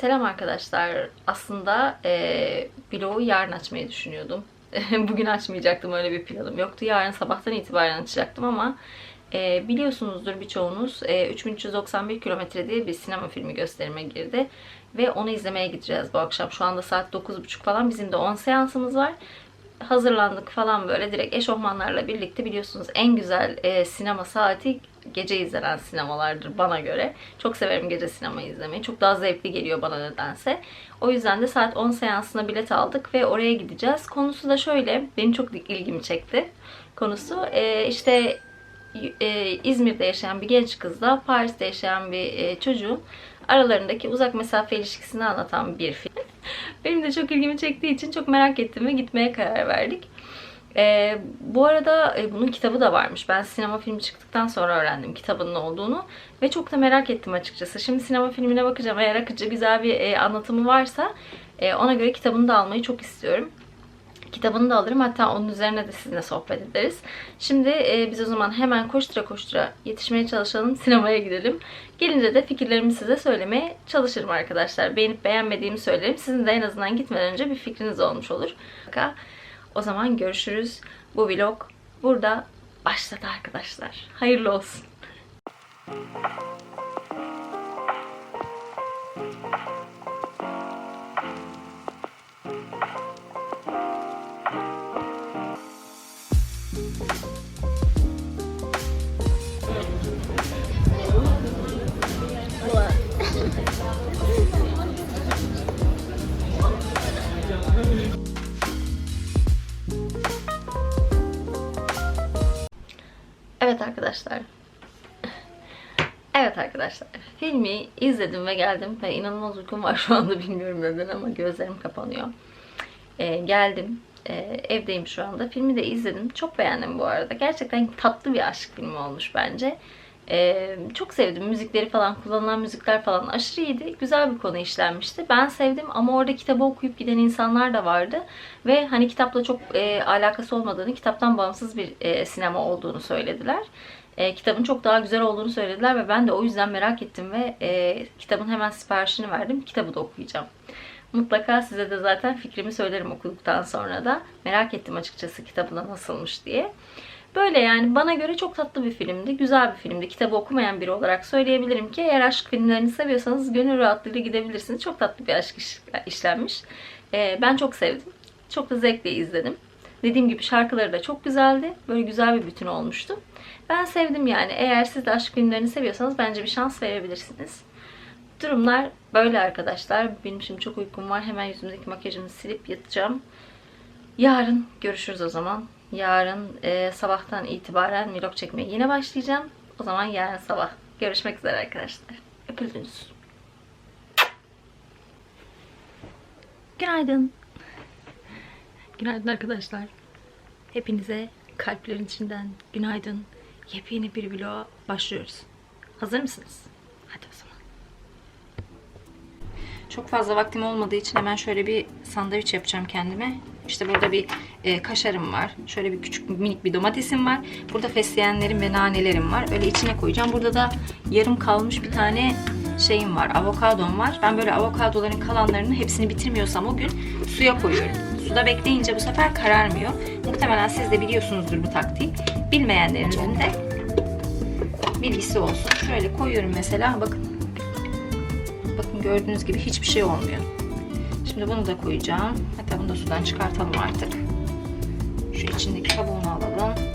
Selam arkadaşlar. Aslında e, vlogu yarın açmayı düşünüyordum. Bugün açmayacaktım öyle bir planım yoktu. Yarın sabahtan itibaren açacaktım ama e, biliyorsunuzdur birçoğunuz e, 3391 kilometre diye bir sinema filmi gösterime girdi. Ve onu izlemeye gideceğiz bu akşam. Şu anda saat 9.30 falan. Bizim de 10 seansımız var. Hazırlandık falan böyle direkt eşofmanlarla birlikte biliyorsunuz en güzel e, sinema saati gece izlenen sinemalardır bana göre. Çok severim gece sinema izlemeyi. Çok daha zevkli geliyor bana nedense. O yüzden de saat 10 seansına bilet aldık ve oraya gideceğiz. Konusu da şöyle, benim çok ilgimi çekti. Konusu e, işte e, İzmir'de yaşayan bir genç kızla Paris'te yaşayan bir e, çocuğun aralarındaki uzak mesafe ilişkisini anlatan bir film. Benim de çok ilgimi çektiği için çok merak ettim ve gitmeye karar verdik. Ee, bu arada e, bunun kitabı da varmış. Ben sinema filmi çıktıktan sonra öğrendim kitabının olduğunu. Ve çok da merak ettim açıkçası. Şimdi sinema filmine bakacağım. Eğer akıcı güzel bir e, anlatımı varsa e, ona göre kitabını da almayı çok istiyorum. Kitabını da alırım. Hatta onun üzerine de sizinle sohbet ederiz. Şimdi e, biz o zaman hemen koştura koştura yetişmeye çalışalım. Sinemaya gidelim. Gelince de fikirlerimi size söylemeye çalışırım arkadaşlar. Beğenip beğenmediğimi söylerim. Sizin de en azından gitmeden önce bir fikriniz olmuş olur. O zaman görüşürüz. Bu vlog burada başladı arkadaşlar. Hayırlı olsun. Evet arkadaşlar. Evet arkadaşlar. Filmi izledim ve geldim ve inanılmaz uykum var şu anda bilmiyorum neden ama gözlerim kapanıyor. Ee, geldim. Ee, evdeyim şu anda. Filmi de izledim. Çok beğendim bu arada. Gerçekten tatlı bir aşk filmi olmuş bence. Ee, çok sevdim. Müzikleri falan, kullanılan müzikler falan aşırı iyiydi. Güzel bir konu işlenmişti. Ben sevdim ama orada kitabı okuyup giden insanlar da vardı. Ve hani kitapla çok e, alakası olmadığını, kitaptan bağımsız bir e, sinema olduğunu söylediler. E, kitabın çok daha güzel olduğunu söylediler ve ben de o yüzden merak ettim ve e, kitabın hemen siparişini verdim. Kitabı da okuyacağım. Mutlaka size de zaten fikrimi söylerim okuduktan sonra da. Merak ettim açıkçası kitabında nasılmış diye. Böyle yani bana göre çok tatlı bir filmdi. Güzel bir filmdi. Kitabı okumayan biri olarak söyleyebilirim ki eğer aşk filmlerini seviyorsanız gönül rahatlığıyla gidebilirsiniz. Çok tatlı bir aşk iş, işlenmiş. Ee, ben çok sevdim. Çok da zevkle izledim. Dediğim gibi şarkıları da çok güzeldi. Böyle güzel bir bütün olmuştu. Ben sevdim yani. Eğer siz de aşk filmlerini seviyorsanız bence bir şans verebilirsiniz. Durumlar böyle arkadaşlar. Benim şimdi çok uykum var. Hemen yüzümdeki makyajımı silip yatacağım. Yarın görüşürüz o zaman. Yarın e, sabahtan itibaren vlog çekmeye yine başlayacağım. O zaman yarın sabah görüşmek üzere arkadaşlar. Öpüldünüz. Günaydın. Günaydın arkadaşlar. Hepinize kalplerin içinden günaydın. Yepyeni bir vloga başlıyoruz. Hazır mısınız? Hadi o zaman. Çok fazla vaktim olmadığı için hemen şöyle bir sandviç yapacağım kendime. İşte burada bir e, kaşarım var. Şöyle bir küçük minik bir domatesim var. Burada fesleğenlerim ve nanelerim var. Öyle içine koyacağım. Burada da yarım kalmış bir tane şeyim var. Avokadom var. Ben böyle avokadoların kalanlarını hepsini bitirmiyorsam o gün suya koyuyorum. Suda bekleyince bu sefer kararmıyor. Muhtemelen siz de biliyorsunuzdur bu taktiği. Bilmeyenlerinizin de bilgisi olsun. Şöyle koyuyorum mesela. Bakın. Gördüğünüz gibi hiçbir şey olmuyor. Şimdi bunu da koyacağım. Hatta bunu da sudan çıkartalım artık. Şu içindeki kabuğunu alalım.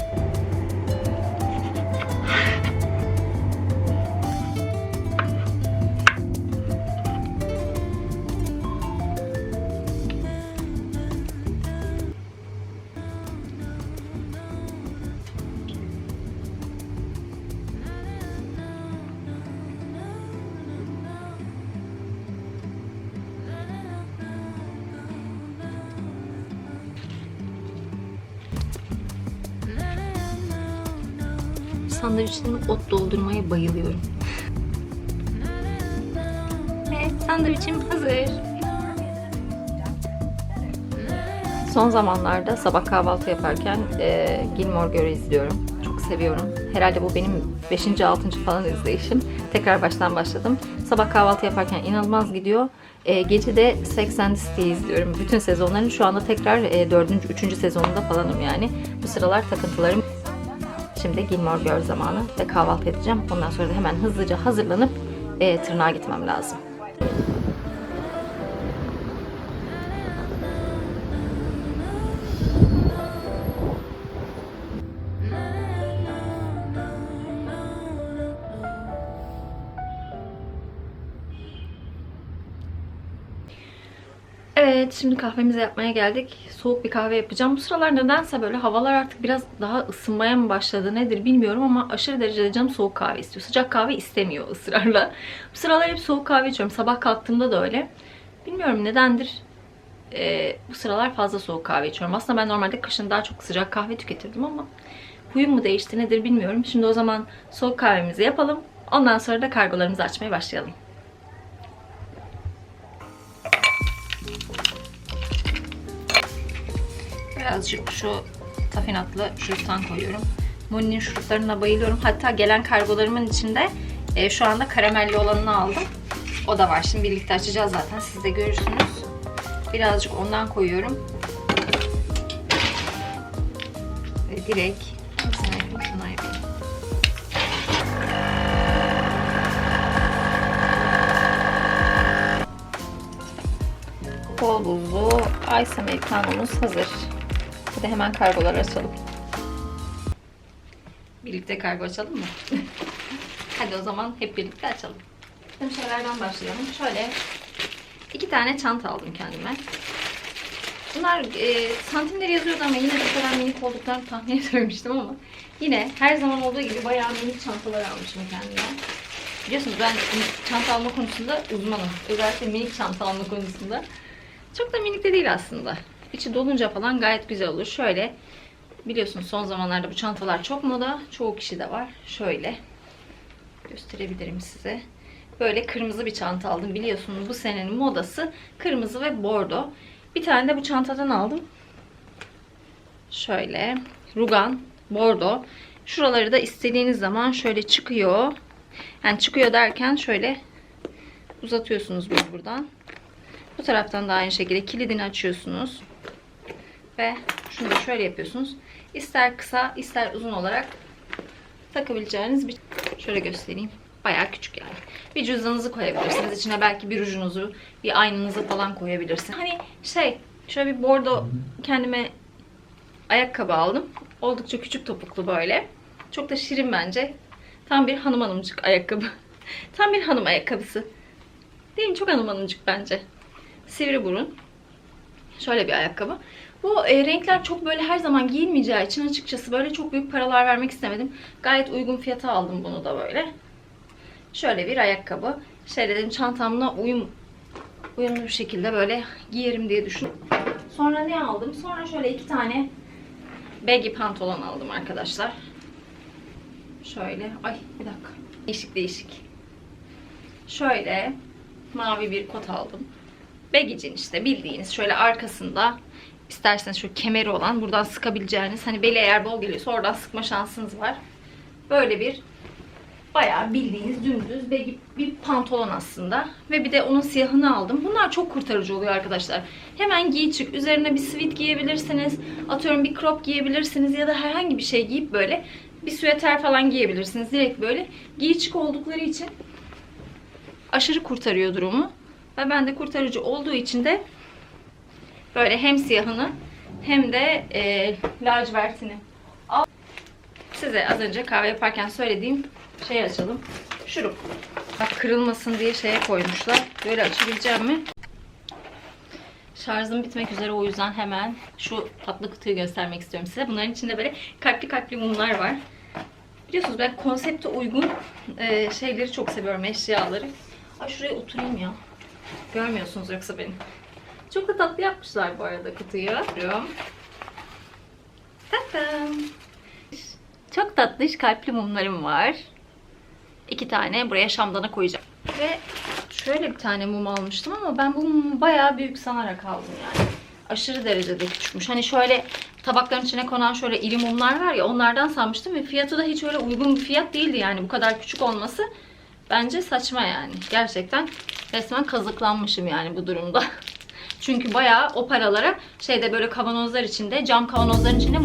Sandviçlerimi ot doldurmaya bayılıyorum. Evet, sandviçim hazır. Son zamanlarda sabah kahvaltı yaparken e, Gilmore Girl'ü izliyorum. Çok seviyorum. Herhalde bu benim 5. 6. falan izleyişim. Tekrar baştan başladım. sabah kahvaltı yaparken inanılmaz gidiyor. E, gece de Sex and the City izliyorum. Bütün sezonların şu anda tekrar e, 4. 3. sezonunda falanım yani. Bu sıralar takıntılarım. Şimdi Gilmore Girls zamanı ve kahvaltı edeceğim. Ondan sonra da hemen hızlıca hazırlanıp e, tırnağa gitmem lazım. Evet, şimdi kahvemizi yapmaya geldik. Soğuk bir kahve yapacağım. Bu sıralar nedense böyle havalar artık biraz daha ısınmaya mı başladı nedir bilmiyorum ama aşırı derecede canım soğuk kahve istiyor. Sıcak kahve istemiyor ısrarla. Bu sıralar hep soğuk kahve içiyorum. Sabah kalktığımda da öyle. Bilmiyorum nedendir. Ee, bu sıralar fazla soğuk kahve içiyorum. Aslında ben normalde kışın daha çok sıcak kahve tüketirdim ama huyum mu değişti nedir bilmiyorum. Şimdi o zaman soğuk kahvemizi yapalım. Ondan sonra da kargolarımızı açmaya başlayalım. Birazcık şu tafinatlı şuruptan koyuyorum. Moni'nin şuruplarına bayılıyorum. Hatta gelen kargolarımın içinde e, şu anda karamelli olanını aldım. O da var. Şimdi birlikte açacağız zaten. Siz de görürsünüz. Birazcık ondan koyuyorum. Ve direkt şuna yapayım, şuna yapayım. Bol buzlu ice americanomuz hazır. Hadi hemen kargoları açalım. Birlikte kargo açalım mı? Hadi o zaman hep birlikte açalım. Şimdi şeylerden başlayalım. Şöyle iki tane çanta aldım kendime. Bunlar e, santimleri yazıyordu ama yine de bu kadar minik olduklarını tahmin edememiştim ama yine her zaman olduğu gibi bayağı minik çantalar almışım kendime. Biliyorsunuz ben çanta alma konusunda uzmanım. Özellikle minik çanta alma konusunda. Çok da minik de değil aslında. İçi dolunca falan gayet güzel olur. Şöyle biliyorsunuz son zamanlarda bu çantalar çok moda. Çoğu kişi de var. Şöyle gösterebilirim size. Böyle kırmızı bir çanta aldım. Biliyorsunuz bu senenin modası kırmızı ve bordo. Bir tane de bu çantadan aldım. Şöyle rugan, bordo. Şuraları da istediğiniz zaman şöyle çıkıyor. Yani çıkıyor derken şöyle uzatıyorsunuz bunu buradan. Bu taraftan da aynı şekilde kilidini açıyorsunuz. Ve şunu da şöyle yapıyorsunuz. İster kısa ister uzun olarak takabileceğiniz bir şöyle göstereyim. Bayağı küçük yani. Bir cüzdanınızı koyabilirsiniz. İçine belki bir rujunuzu, bir aynanızı falan koyabilirsiniz. Hani şey, şöyle bir bordo kendime ayakkabı aldım. Oldukça küçük topuklu böyle. Çok da şirin bence. Tam bir hanım hanımcık ayakkabı. Tam bir hanım ayakkabısı. Değil mi? Çok hanım hanımcık bence. Sivri burun. Şöyle bir ayakkabı. Bu e, renkler çok böyle her zaman giyilmeyeceği için açıkçası böyle çok büyük paralar vermek istemedim. Gayet uygun fiyata aldım bunu da böyle. Şöyle bir ayakkabı. Şey dedim çantamla uyum uyumlu bir şekilde böyle giyerim diye düşündüm. Sonra ne aldım? Sonra şöyle iki tane baggy pantolon aldım arkadaşlar. Şöyle. Ay bir dakika. Değişik değişik. Şöyle mavi bir kot aldım. Baggy'cin işte bildiğiniz şöyle arkasında isterseniz şu kemeri olan buradan sıkabileceğiniz hani beli eğer bol geliyorsa oradan sıkma şansınız var. Böyle bir bayağı bildiğiniz dümdüz baggy bir pantolon aslında. Ve bir de onun siyahını aldım. Bunlar çok kurtarıcı oluyor arkadaşlar. Hemen giy çık. Üzerine bir sweat giyebilirsiniz. Atıyorum bir crop giyebilirsiniz ya da herhangi bir şey giyip böyle bir süveter falan giyebilirsiniz. Direkt böyle giy çık oldukları için aşırı kurtarıyor durumu. Ve ben de kurtarıcı olduğu için de böyle hem siyahını hem de e, lacivertini al. Size az önce kahve yaparken söylediğim şey açalım. Şurup. Bak kırılmasın diye şeye koymuşlar. Böyle açabileceğim mi? Şarjım bitmek üzere o yüzden hemen şu tatlı kutuyu göstermek istiyorum size. Bunların içinde böyle kalpli kalpli mumlar var. Biliyorsunuz ben konsepte uygun e, şeyleri çok seviyorum, eşyaları. Ay şuraya oturayım ya. Görmüyorsunuz yoksa beni. Çok da tatlı yapmışlar bu arada kutuyu. Tatam. Çok tatlış kalpli mumlarım var. İki tane buraya şamdana koyacağım. Ve şöyle bir tane mum almıştım ama ben bu mumu bayağı büyük sanarak aldım yani. Aşırı derecede küçükmüş. Hani şöyle tabakların içine konan şöyle iri mumlar var ya onlardan sanmıştım ve fiyatı da hiç öyle uygun bir fiyat değildi yani bu kadar küçük olması Bence saçma yani. Gerçekten resmen kazıklanmışım yani bu durumda. Çünkü bayağı o paralara şeyde böyle kavanozlar içinde, cam kavanozların içinde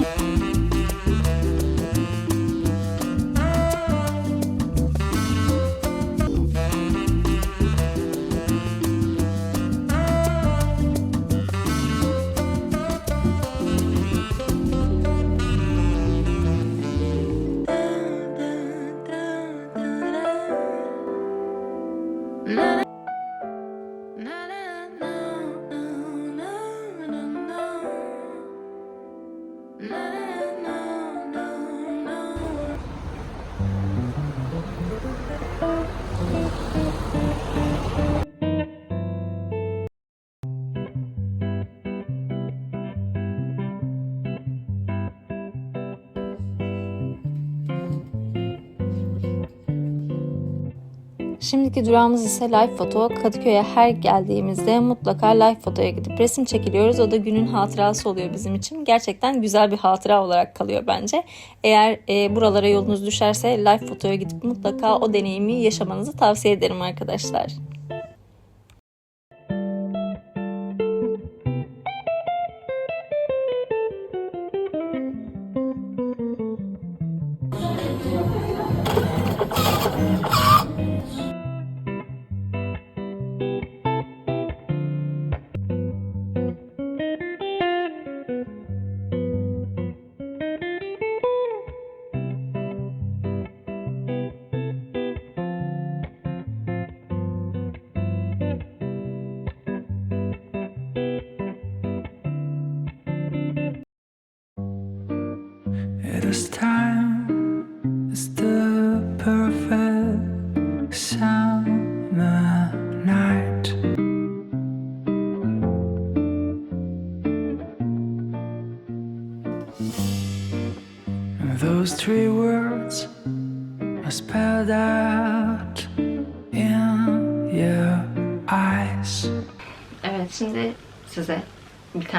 Şimdiki durağımız ise live foto. Kadıköy'e her geldiğimizde mutlaka live fotoya gidip resim çekiliyoruz. O da günün hatırası oluyor bizim için. Gerçekten güzel bir hatıra olarak kalıyor bence. Eğer e, buralara yolunuz düşerse live fotoya gidip mutlaka o deneyimi yaşamanızı tavsiye ederim arkadaşlar.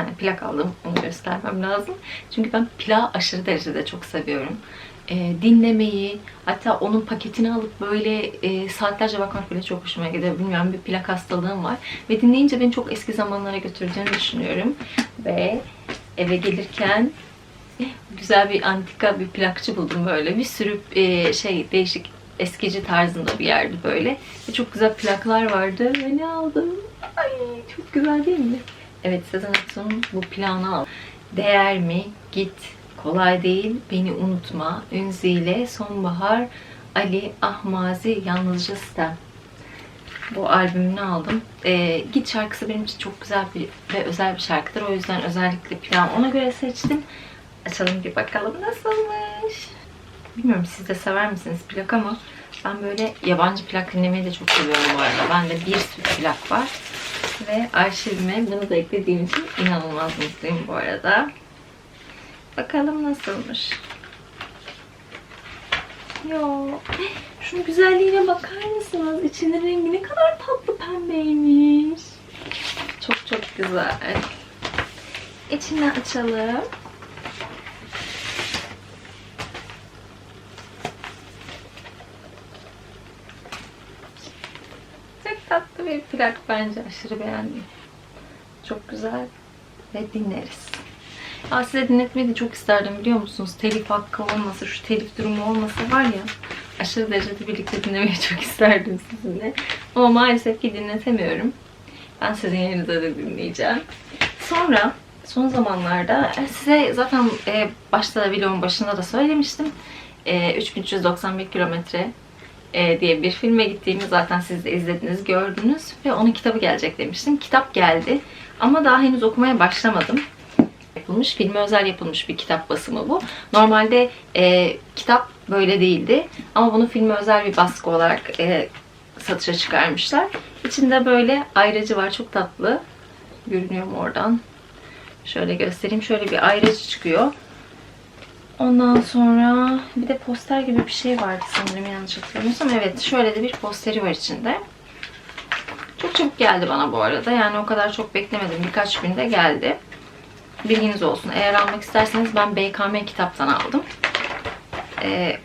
Tane plak aldım. Onu göstermem lazım. Çünkü ben plağı aşırı derecede çok seviyorum. Ee, dinlemeyi, hatta onun paketini alıp böyle e, saatlerce bakmak bile çok hoşuma gidiyor. Bilmiyorum bir plak hastalığım var. Ve dinleyince beni çok eski zamanlara götüreceğini düşünüyorum. Ve eve gelirken güzel bir antika bir plakçı buldum böyle. Bir sürü e, şey değişik eskici tarzında bir yerdi böyle. Ve çok güzel plaklar vardı. Ve ne aldım? Ay çok güzel değil mi? Evet Sezen Aksu'nun bu planı al. Değer mi? Git. Kolay değil. Beni unutma. Ünzile, Sonbahar, Ali, Ahmazi, Yalnızca Sitem. Bu albümünü aldım. Ee, Git şarkısı benim için çok güzel bir ve özel bir şarkıdır. O yüzden özellikle plan ona göre seçtim. Açalım bir bakalım nasılmış. Bilmiyorum siz de sever misiniz plak ama ben böyle yabancı plak dinlemeyi de çok seviyorum bu arada. Bende bir sürü plak var. Ve arşivime bunu da eklediğim için inanılmaz mutluyum bu arada. Bakalım nasılmış. Yo, şunun güzelliğine bakar mısınız? İçinin rengi ne kadar tatlı pembeymiş. Çok çok güzel. İçini açalım. Bir plak bence. Aşırı beğendim. Çok güzel. Ve dinleriz. Aa, size dinletmeyi de çok isterdim biliyor musunuz? Telif hakkı olmasa, şu telif durumu olmasa var ya aşırı derecede birlikte dinlemeyi çok isterdim sizinle. Ama maalesef ki dinletemiyorum. Ben sizin yerinizde de dinleyeceğim. Sonra son zamanlarda e, size zaten e, başta da videomun başında da söylemiştim. E, 3391 kilometre e, diye bir filme gittiğimi zaten siz de izlediniz, gördünüz. Ve onun kitabı gelecek demiştim. Kitap geldi. Ama daha henüz okumaya başlamadım. Yapılmış, filme özel yapılmış bir kitap basımı bu. Normalde e, kitap böyle değildi. Ama bunu filme özel bir baskı olarak e, satışa çıkarmışlar. İçinde böyle ayracı var. Çok tatlı. Görünüyor mu oradan? Şöyle göstereyim. Şöyle bir ayracı çıkıyor. Ondan sonra bir de poster gibi bir şey vardı sanırım yanlış hatırlamıyorsam. Evet şöyle de bir posteri var içinde. Çok çabuk geldi bana bu arada. Yani o kadar çok beklemedim. Birkaç günde geldi. Bilginiz olsun. Eğer almak isterseniz ben BKM kitaptan aldım. Ee,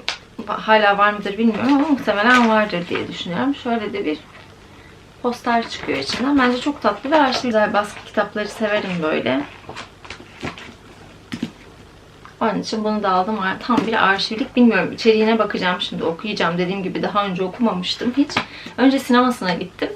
hala var mıdır bilmiyorum ama muhtemelen vardır diye düşünüyorum. Şöyle de bir poster çıkıyor içinden. Bence çok tatlı ve arşivler baskı kitapları severim böyle. Onun için bunu da aldım. Tam bir arşivlik. Bilmiyorum içeriğine bakacağım şimdi okuyacağım. Dediğim gibi daha önce okumamıştım hiç. Önce sinemasına gittim.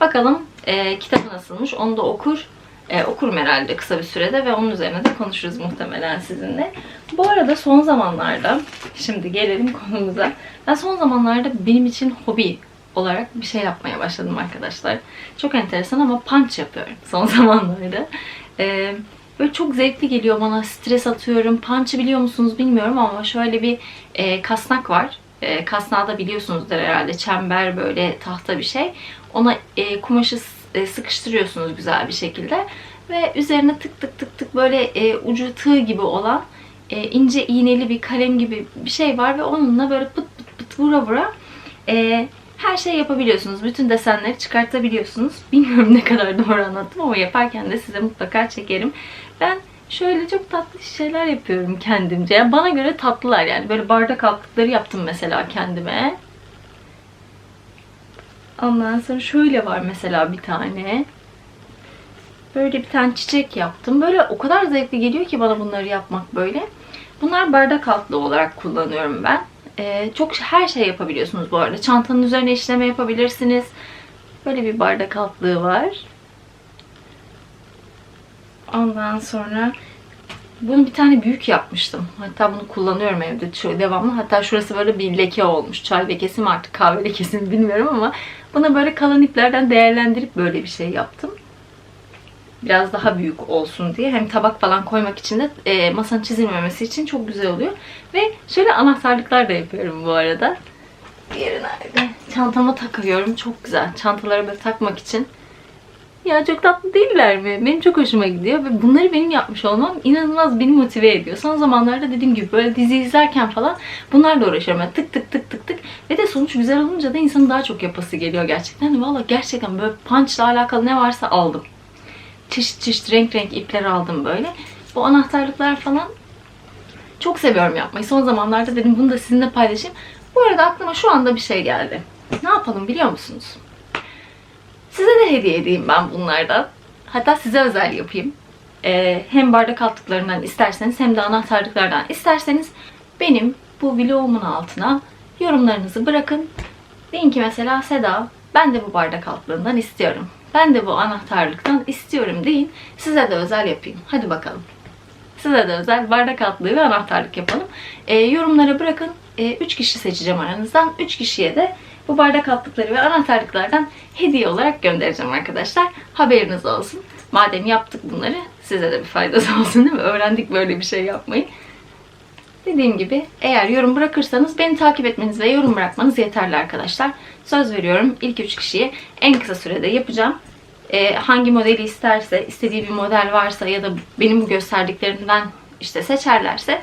Bakalım e, kitabı nasılmış onu da okur. E, okurum herhalde kısa bir sürede ve onun üzerine de konuşuruz muhtemelen sizinle. Bu arada son zamanlarda, şimdi gelelim konumuza. Ben son zamanlarda benim için hobi olarak bir şey yapmaya başladım arkadaşlar. Çok enteresan ama punch yapıyorum son zamanlarda. E, böyle çok zevkli geliyor bana. Stres atıyorum. Punch'ı biliyor musunuz bilmiyorum ama şöyle bir e, kasnak var. E, kasnağı da biliyorsunuzdur herhalde. Çember böyle tahta bir şey. Ona e, kumaşı e, sıkıştırıyorsunuz güzel bir şekilde. Ve üzerine tık tık tık tık böyle e, ucu tığ gibi olan e, ince iğneli bir kalem gibi bir şey var ve onunla böyle pıt pıt pıt vura vura e, her şey yapabiliyorsunuz. Bütün desenleri çıkartabiliyorsunuz. Bilmiyorum ne kadar doğru anlattım ama yaparken de size mutlaka çekerim. Ben şöyle çok tatlı şeyler yapıyorum kendimce. Yani bana göre tatlılar yani. Böyle bardak altlıkları yaptım mesela kendime. Ondan sonra şöyle var mesela bir tane. Böyle bir tane çiçek yaptım. Böyle o kadar zevkli geliyor ki bana bunları yapmak böyle. Bunlar bardak altlı olarak kullanıyorum ben. Ee, çok her şey yapabiliyorsunuz bu arada. Çantanın üzerine işleme yapabilirsiniz. Böyle bir bardak altlığı var. Ondan sonra bunu bir tane büyük yapmıştım. Hatta bunu kullanıyorum evde şu devamlı. Hatta şurası böyle bir leke olmuş. Çay lekesi mi artık kahve lekesi mi bilmiyorum ama buna böyle kalan iplerden değerlendirip böyle bir şey yaptım. Biraz daha büyük olsun diye. Hem tabak falan koymak için de e, masanın çizilmemesi için çok güzel oluyor. Ve şöyle anahtarlıklar da yapıyorum bu arada. Diğeri nerede? Çantama takıyorum. Çok güzel. Çantalara böyle takmak için ya çok tatlı değiller mi? Benim çok hoşuma gidiyor ve bunları benim yapmış olmam inanılmaz beni motive ediyor. Son zamanlarda dediğim gibi böyle dizi izlerken falan bunlarla uğraşıyorum. Yani tık tık tık tık tık ve de sonuç güzel olunca da insanın daha çok yapası geliyor gerçekten. Valla gerçekten böyle punchla alakalı ne varsa aldım. Çeşit çeşit renk renk ipler aldım böyle. Bu anahtarlıklar falan çok seviyorum yapmayı. Son zamanlarda dedim bunu da sizinle paylaşayım. Bu arada aklıma şu anda bir şey geldi. Ne yapalım biliyor musunuz? Size de hediye edeyim ben bunlardan. Hatta size özel yapayım. Ee, hem bardak altlıklarından isterseniz hem de anahtarlıklardan isterseniz benim bu vlogumun altına yorumlarınızı bırakın. Deyin ki mesela Seda ben de bu bardak altlığından istiyorum. Ben de bu anahtarlıktan istiyorum deyin. Size de özel yapayım. Hadi bakalım. Size de özel bardak altlığı ve anahtarlık yapalım. Ee, yorumlara bırakın. 3 kişi seçeceğim aranızdan. 3 kişiye de bu bardak altlıkları ve anahtarlıklardan hediye olarak göndereceğim arkadaşlar. Haberiniz olsun. Madem yaptık bunları size de bir faydası olsun değil mi? Öğrendik böyle bir şey yapmayı. Dediğim gibi eğer yorum bırakırsanız beni takip etmeniz ve yorum bırakmanız yeterli arkadaşlar. Söz veriyorum ilk 3 kişiye en kısa sürede yapacağım. Ee, hangi modeli isterse, istediği bir model varsa ya da benim gösterdiklerimden işte seçerlerse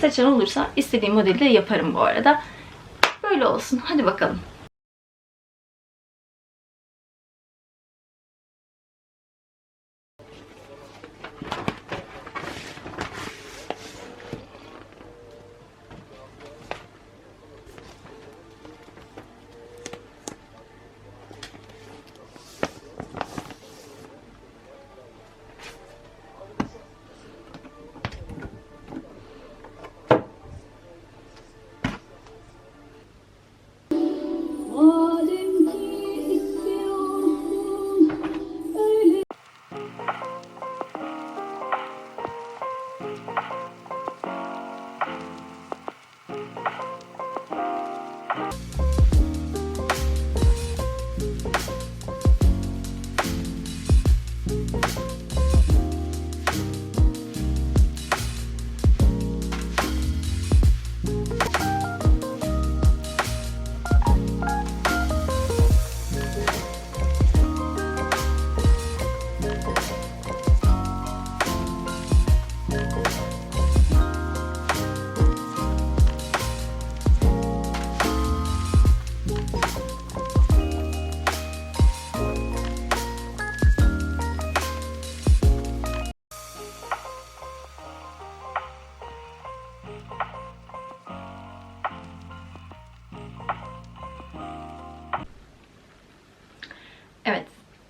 seçen olursa istediğim modeli de yaparım bu arada. Böyle olsun. Hadi bakalım.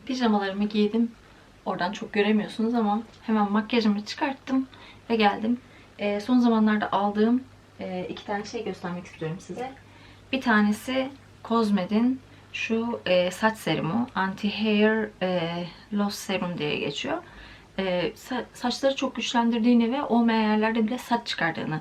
Pijamalarımı giydim. Oradan çok göremiyorsunuz ama hemen makyajımı çıkarttım ve geldim. Ee, son zamanlarda aldığım e, iki tane şey göstermek istiyorum size. Bir tanesi Cosmed'in şu e, saç serumu. Anti-Hair e, Loss Serum diye geçiyor. E, sa- saçları çok güçlendirdiğini ve olmayan yerlerde bile saç çıkardığını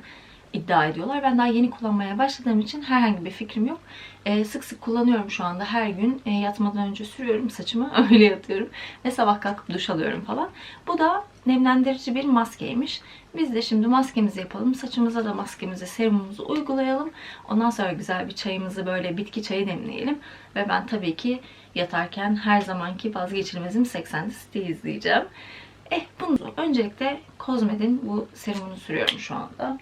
iddia ediyorlar. Ben daha yeni kullanmaya başladığım için herhangi bir fikrim yok. E, sık sık kullanıyorum şu anda. Her gün e, yatmadan önce sürüyorum saçımı. Öyle yatıyorum. Ve sabah kalkıp duş alıyorum falan. Bu da nemlendirici bir maskeymiş. Biz de şimdi maskemizi yapalım. Saçımıza da maskemizi, serumumuzu uygulayalım. Ondan sonra güzel bir çayımızı böyle bitki çayı demleyelim. Ve ben tabii ki yatarken her zamanki vazgeçilmezim 80 City'yi izleyeceğim. Eh bunu öncelikle Cosmed'in bu serumunu sürüyorum şu anda.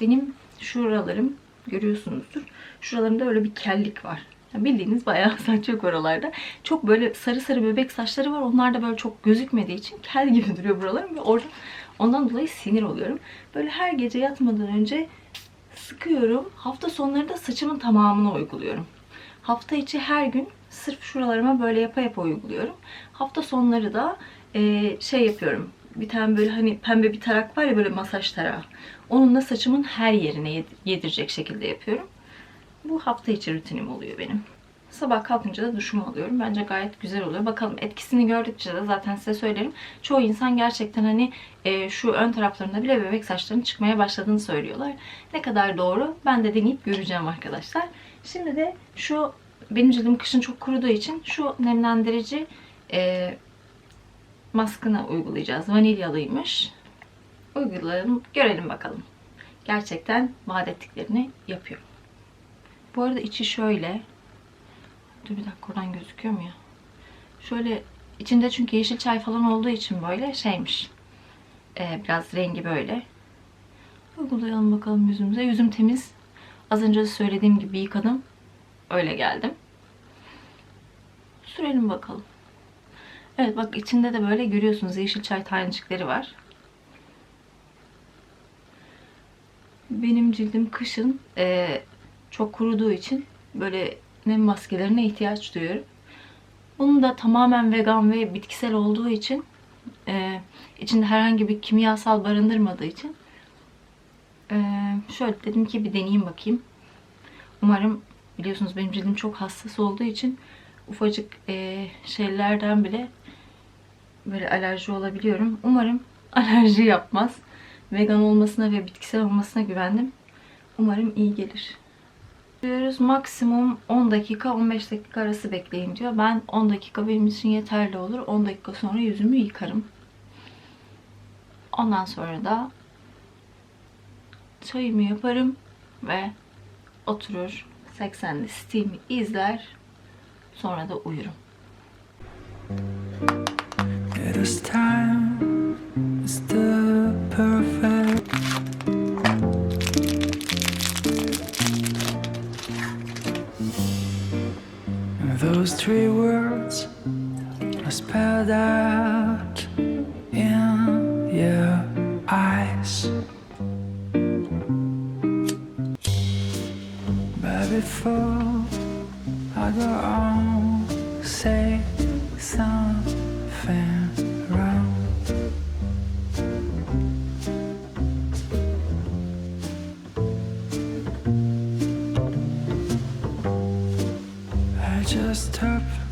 Benim şuralarım görüyorsunuzdur. Şuralarımda öyle bir kellik var. Yani bildiğiniz bayağı saç yok oralarda. Çok böyle sarı sarı bebek saçları var. Onlar da böyle çok gözükmediği için kel gibi duruyor buralarım ve orada ondan dolayı sinir oluyorum. Böyle her gece yatmadan önce sıkıyorum. Hafta sonları da saçımın tamamını uyguluyorum. Hafta içi her gün sırf şuralarıma böyle yapa yapa uyguluyorum. Hafta sonları da şey yapıyorum. Bir tane böyle hani pembe bir tarak var ya böyle masaj tarağı. Onunla saçımın her yerine yed- yedirecek şekilde yapıyorum. Bu hafta içi rutinim oluyor benim. Sabah kalkınca da duşumu alıyorum. Bence gayet güzel oluyor. Bakalım etkisini gördükçe de zaten size söylerim. Çoğu insan gerçekten hani e, şu ön taraflarında bile bebek saçlarının çıkmaya başladığını söylüyorlar. Ne kadar doğru ben de deneyip göreceğim arkadaşlar. Şimdi de şu benim cildim kışın çok kuruduğu için şu nemlendirici e, maskını uygulayacağız. Vanilyalıymış. Uygulayalım, görelim bakalım. Gerçekten vaat ettiklerini yapıyor. Bu arada içi şöyle. Dur bir dakika oradan gözüküyor mu ya? Şöyle içinde çünkü yeşil çay falan olduğu için böyle şeymiş. Ee, biraz rengi böyle. Uygulayalım bakalım yüzümüze. Yüzüm temiz. Az önce söylediğim gibi yıkadım. Öyle geldim. Sürelim bakalım. Evet bak içinde de böyle görüyorsunuz yeşil çay tanecikleri var. Benim cildim kışın eee, çok kuruduğu için böyle nem maskelerine ihtiyaç duyuyorum. Bunun da tamamen vegan ve bitkisel olduğu için eee, içinde herhangi bir kimyasal barındırmadığı için eee, şöyle dedim ki bir deneyeyim bakayım. Umarım biliyorsunuz benim cildim çok hassas olduğu için ufacık eee, şeylerden bile böyle alerji olabiliyorum. Umarım alerji yapmaz. Vegan olmasına ve bitkisel olmasına güvendim. Umarım iyi gelir. Diyoruz maksimum 10 dakika 15 dakika arası bekleyin diyor. Ben 10 dakika benim için yeterli olur. 10 dakika sonra yüzümü yıkarım. Ondan sonra da çayımı yaparım ve oturur 80'li Steam'i izler. Sonra da uyurum. It is time, it's the perfect. Those three words are spelled out in your eyes. But before I go stop